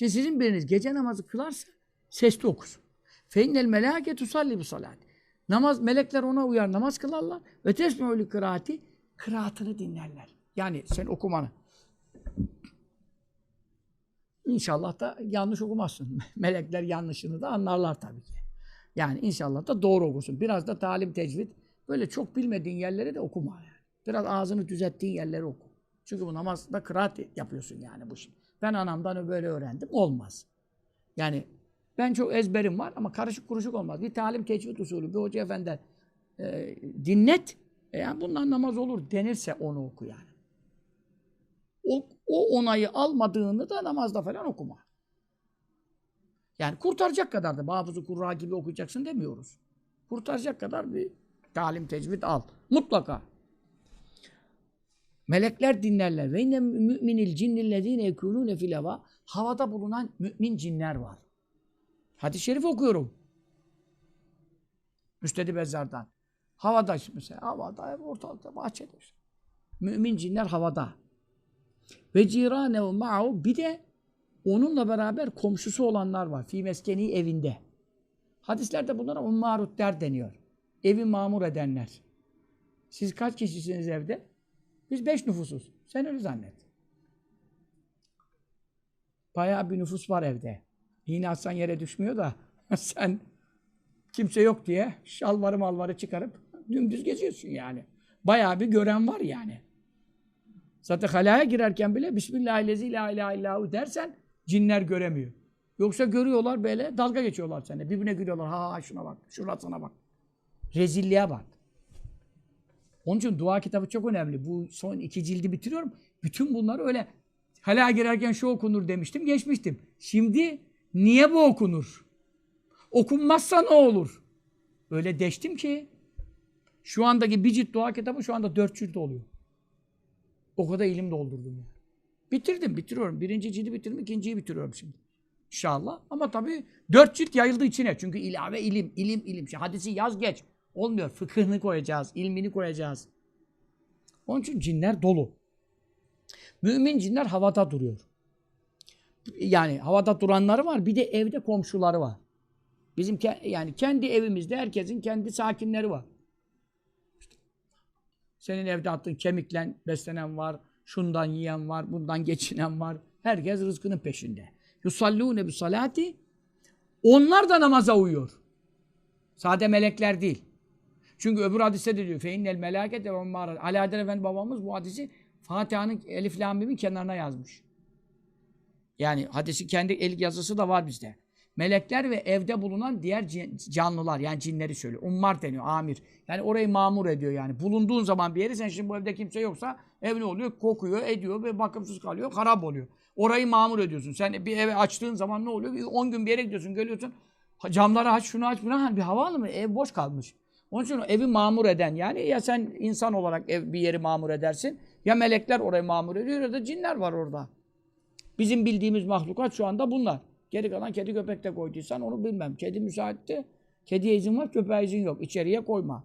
Şimdi sizin biriniz gece namazı kılarsa sesli okusun. Feinnel melâke tusalli bu salat. Namaz, melekler ona uyar, namaz kılarlar. Ve tesme'ülü kıraati, kıraatını dinlerler. Yani sen okumanı. İnşallah da yanlış okumazsın. Melekler yanlışını da anlarlar tabii ki. Yani inşallah da doğru okursun. Biraz da talim tecvid. Böyle çok bilmediğin yerleri de okuma yani. Biraz ağzını düzelttiğin yerleri oku. Çünkü bu namazda kıraat yapıyorsun yani bu şey. Ben anamdan böyle öğrendim. Olmaz. Yani ben çok ezberim var ama karışık kuruşuk olmaz. Bir talim tecvid usulü, bir hoca efendi e, dinlet. E yani bundan namaz olur denirse onu oku yani. O, o onayı almadığını da namazda falan okuma. Yani kurtaracak kadar da Hafız-ı Kurra gibi okuyacaksın demiyoruz. Kurtaracak kadar bir talim tecvid al. Mutlaka. Melekler dinlerler. Ve inne müminil cinnillezine yekulune fil hava. Havada bulunan mümin cinler var. Hadis-i şerif okuyorum. Müstedi Bezzar'dan. Havada mesela. Havada, ortalıkta, bahçede. Mümin cinler havada. Ve ciranehu ma'u bir de onunla beraber komşusu olanlar var. Fi meskeni evinde. Hadislerde bunlara ummarut der deniyor. Evi mamur edenler. Siz kaç kişisiniz evde? Biz beş nüfusuz. Sen öyle zannet. Bayağı bir nüfus var evde. Yine atsan yere düşmüyor da sen kimse yok diye şalvarı malvarı çıkarıp dümdüz geziyorsun yani. Bayağı bir gören var yani. Zaten halaya girerken bile Bismillahirrahmanirrahim dersen cinler göremiyor. Yoksa görüyorlar böyle dalga geçiyorlar seninle. Birbirine gülüyorlar. Ha ha şuna bak, şurasına bak. Rezilliğe bak. Onun için dua kitabı çok önemli. Bu son iki cildi bitiriyorum. Bütün bunları öyle halaya girerken şu okunur demiştim, geçmiştim. Şimdi niye bu okunur? Okunmazsa ne olur? Öyle deştim ki şu andaki bir cilt dua kitabı şu anda dört cilt oluyor. O kadar ilim doldurdum ya. Bitirdim, bitiriyorum. Birinci cildi bitirdim, ikinciyi bitiriyorum şimdi. İnşallah. Ama tabii dört cilt yayıldı içine. Çünkü ilave ilim, ilim, ilim. Şimdi hadisi yaz geç. Olmuyor. Fıkhını koyacağız, ilmini koyacağız. Onun için cinler dolu. Mümin cinler havada duruyor. Yani havada duranları var. Bir de evde komşuları var. Bizim ke- yani kendi evimizde herkesin kendi sakinleri var. Senin evde attığın kemikle beslenen var, şundan yiyen var, bundan geçinen var. Herkes rızkının peşinde. Yusallûne bi salati. Onlar da namaza uyuyor. Sade melekler değil. Çünkü öbür hadiste de diyor. Feinnel melâkete ve. Ali Adel Efendi babamız bu hadisi Fatiha'nın Elif Lam kenarına yazmış. Yani hadisi kendi el yazısı da var bizde. Melekler ve evde bulunan diğer canlılar yani cinleri söylüyor. Ummar deniyor, amir. Yani orayı mamur ediyor yani. Bulunduğun zaman bir yeri sen şimdi bu evde kimse yoksa ev ne oluyor? Kokuyor, ediyor ve bakımsız kalıyor, harap oluyor. Orayı mamur ediyorsun. Sen bir eve açtığın zaman ne oluyor? 10 gün bir yere gidiyorsun, geliyorsun. Camları aç, şunu aç, bunu bir hava mı? Ev boş kalmış. Onun için evi mamur eden yani ya sen insan olarak ev bir yeri mamur edersin ya melekler orayı mamur ediyor ya da cinler var orada. Bizim bildiğimiz mahlukat şu anda bunlar. Geri kalan kedi köpek de koyduysan onu bilmem. Kedi müsaitti. Kediye izin var, köpeğe izin yok. İçeriye koyma.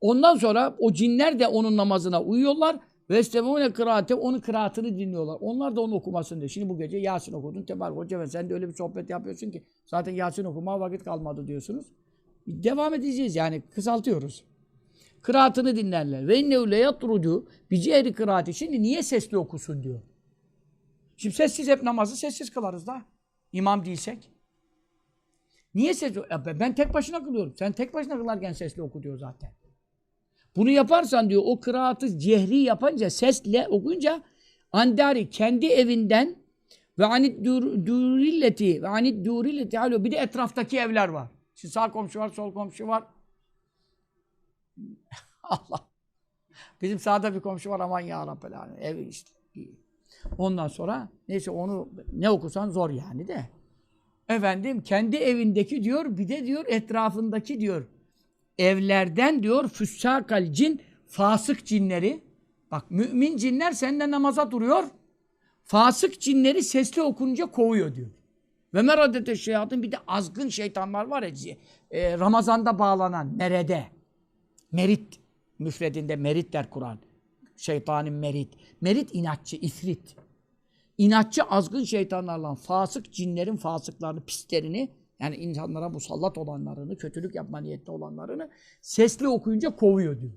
Ondan sonra o cinler de onun namazına uyuyorlar. Ve istemune kıraate, onun kıraatını dinliyorlar. Onlar da onu okumasın diye. Şimdi bu gece Yasin okudun. Tebarek Hoca ve sen de öyle bir sohbet yapıyorsun ki zaten Yasin okumaya vakit kalmadı diyorsunuz. Devam edeceğiz yani kısaltıyoruz. Kıraatını dinlerler. Ve innehu le yatrudu bi cehri kıraati. Şimdi niye sesli okusun diyor. Şimdi sessiz hep namazı sessiz kılarız da. İmam değilsek. Niye sesli? Ben tek başına kılıyorum. Sen tek başına kılarken sesli oku diyor zaten. Bunu yaparsan diyor o kıraatı cehri yapınca sesle okuyunca andari kendi evinden ve anid durilleti ve anid durilleti alo bir de etraftaki evler var. Şimdi sağ komşu var, sol komşu var. Allah. Bizim sağda bir komşu var aman ya Rabbi. Ev işte. Ondan sonra neyse onu ne okusan zor yani de. Efendim kendi evindeki diyor bir de diyor etrafındaki diyor evlerden diyor füssakal cin fasık cinleri bak mümin cinler senden namaza duruyor fasık cinleri sesli okununca kovuyor diyor. Ve meradete şeyatın bir de azgın şeytanlar var ya e, Ramazan'da bağlanan merede merit müfredinde merit der Kur'an. Şeytanın merit. Merit inatçı, ifrit. inatçı azgın şeytanlarla fasık cinlerin fasıklarını, pislerini yani insanlara musallat olanlarını, kötülük yapma niyetli olanlarını sesli okuyunca kovuyor diyor.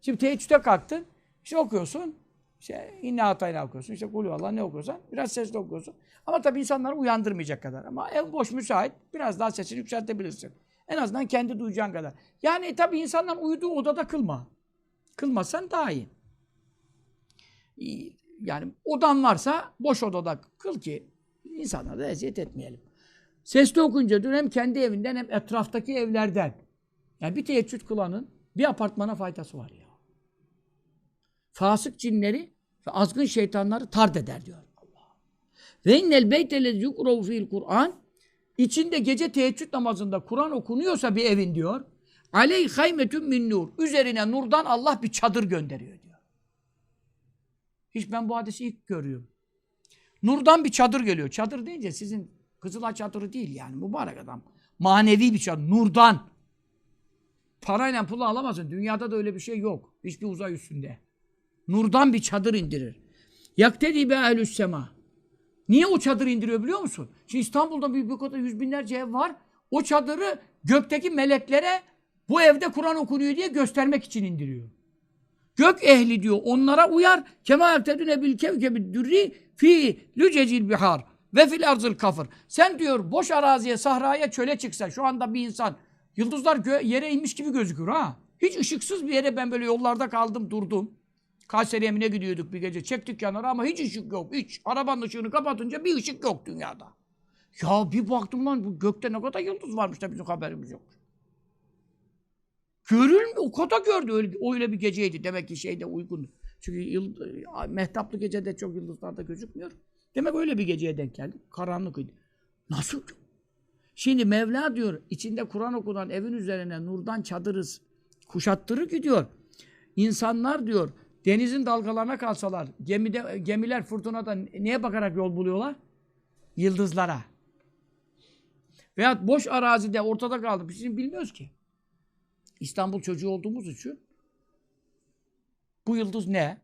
Şimdi teheccüde kalktın, işte okuyorsun, işte inna hatayla okuyorsun, işte kulü Allah ne okuyorsan biraz sesli okuyorsun. Ama tabii insanları uyandırmayacak kadar. Ama ev boş müsait, biraz daha sesini yükseltebilirsin. En azından kendi duyacağın kadar. Yani tabii insanlar uyuduğu odada kılma. Kılmasan daha iyi. Yani odan varsa boş odada kıl ki insanlara da eziyet etmeyelim. Sesli okunca diyor hem kendi evinden hem etraftaki evlerden. Yani bir teheccüd kılanın bir apartmana faydası var ya. Fasık cinleri ve azgın şeytanları tard eder diyor. Allah. Ve innel beytellezi yukravu fiil Kur'an içinde gece teheccüd namazında Kur'an okunuyorsa bir evin diyor. Aleyh haymetün min nur. Üzerine nurdan Allah bir çadır gönderiyor diyor. Hiç ben bu hadisi ilk görüyorum. Nurdan bir çadır geliyor. Çadır deyince sizin Kızılay çadırı değil yani mübarek adam. Manevi bir çadır. Nurdan. Parayla pulu alamazsın. Dünyada da öyle bir şey yok. Hiçbir uzay üstünde. Nurdan bir çadır indirir. Yaktedi be ehlüs sema. Niye o çadır indiriyor biliyor musun? Şimdi İstanbul'da bir, bir kadar yüz binlerce ev var. O çadırı gökteki meleklere bu evde Kur'an okunuyor diye göstermek için indiriyor. Gök ehli diyor onlara uyar. Kema eftedüne bil kevkebi dürri fi lücecil bihar ve fil arzıl kafır. Sen diyor boş araziye, sahraya, çöle çıksa şu anda bir insan yıldızlar yere inmiş gibi gözükür ha. Hiç ışıksız bir yere ben böyle yollarda kaldım, durdum. Kayseri Emine gidiyorduk bir gece. Çektik kenara ama hiç ışık yok. Hiç. Arabanın ışığını kapatınca bir ışık yok dünyada. Ya bir baktım lan bu gökte ne kadar yıldız varmış da bizim haberimiz yok. Görülmüyor. O kadar gördü. Öyle, öyle bir geceydi. Demek ki şeyde uygun. Çünkü yıl, mehtaplı gecede çok yıldızlarda gözükmüyor. Demek öyle bir geceye denk geldik. Karanlıkıydı. Nasıl? Şimdi Mevla diyor içinde Kur'an okunan evin üzerine nurdan çadırız kuşattırır ki diyor. İnsanlar diyor denizin dalgalarına kalsalar gemide gemiler fırtınada neye bakarak yol buluyorlar? Yıldızlara. Veyahut boş arazide ortada kaldı. Biz bilmiyoruz ki. İstanbul çocuğu olduğumuz için bu yıldız ne?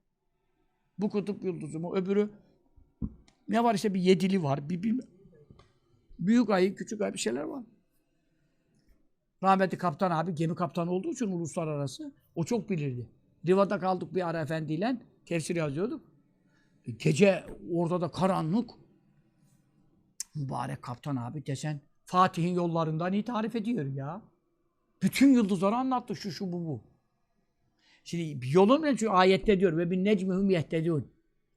Bu kutup yıldızı mı? Öbürü ne var işte bir yedili var. Bir, bir büyük ayı, küçük ayı bir şeyler var. Rahmetli kaptan abi gemi kaptanı olduğu için uluslararası o çok bilirdi. Riva'da kaldık bir ara efendiyle tefsir yazıyorduk. Gece orada da karanlık. Mübarek kaptan abi desen Fatih'in yollarından iyi tarif ediyor ya. Bütün yıldızları anlattı şu şu bu bu. Şimdi yolun ne? Çünkü ayette diyor ve bin necmihum yehtedun.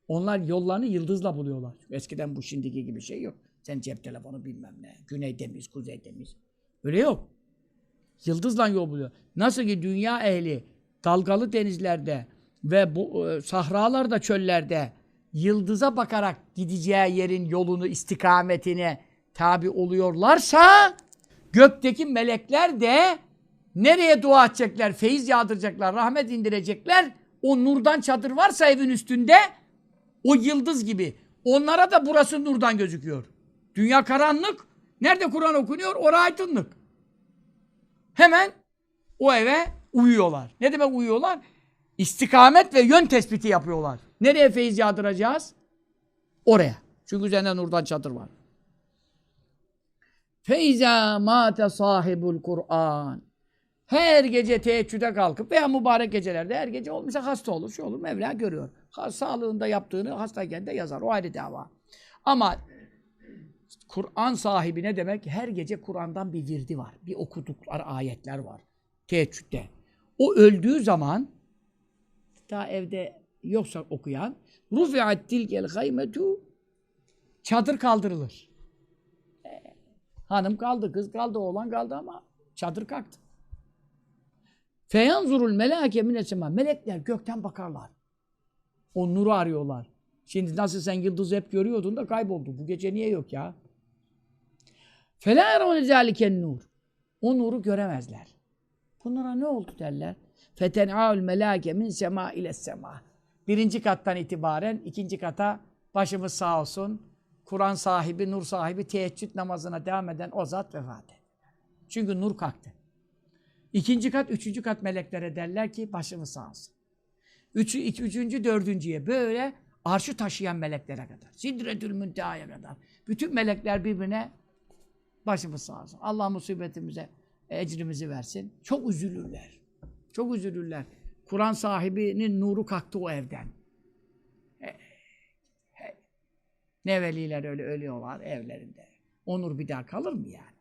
Onlar yollarını yıldızla buluyorlar. Eskiden bu şimdiki gibi şey yok. Sen cep telefonu bilmem ne. Güneyde miyiz, kuzeyde miyiz? Öyle yok. Yıldızla yol buluyor. Nasıl ki dünya ehli dalgalı denizlerde ve bu e, sahralarda, çöllerde yıldıza bakarak gideceği yerin yolunu, istikametine tabi oluyorlarsa gökteki melekler de nereye dua edecekler, feyiz yağdıracaklar, rahmet indirecekler. O nurdan çadır varsa evin üstünde o yıldız gibi. Onlara da burası nurdan gözüküyor. Dünya karanlık. Nerede Kur'an okunuyor? Orası aydınlık. Hemen o eve uyuyorlar. Ne demek uyuyorlar? İstikamet ve yön tespiti yapıyorlar. Nereye feyiz yağdıracağız? Oraya. Çünkü üzerinde nurdan çadır var. Feyza mate sahibul Kur'an. Her gece teheccüde kalkıp veya mübarek gecelerde her gece olmuşsa hasta olur, şey olur. Mevla görüyor. Sağlığında yaptığını hastayken de yazar. O ayrı dava. Ama Kur'an sahibi ne demek? Her gece Kur'an'dan bir virdi var. Bir okudukları ayetler var. Teheccüde. O öldüğü zaman daha evde yoksa okuyan rufi'at tilkel gaymetu çadır kaldırılır. Ee. Hanım kaldı, kız kaldı, oğlan kaldı ama çadır kalktı. Feyanzurul meleke minesema. Melekler gökten bakarlar. O nuru arıyorlar. Şimdi nasıl sen yıldızı hep görüyordun da kayboldu. Bu gece niye yok ya? Fela eravne zâliken nur. O nuru göremezler. Bunlara ne oldu derler? Fetenaül melâke min sema ile sema. Birinci kattan itibaren ikinci kata başımız sağ olsun. Kur'an sahibi, nur sahibi teheccüd namazına devam eden o zat vefat etti. Çünkü nur kalktı. İkinci kat, üçüncü kat meleklere derler ki başımız sağ olsun. Üç, iki, üçüncü, dördüncüye böyle arşı taşıyan meleklere kadar. Sidretül müntehaya kadar. Bütün melekler birbirine başımız sağ olsun. Allah musibetimize ecrimizi versin. Çok üzülürler. Çok üzülürler. Kur'an sahibinin nuru kalktı o evden. Ne veliler öyle ölüyorlar evlerinde. Onur bir daha kalır mı yani?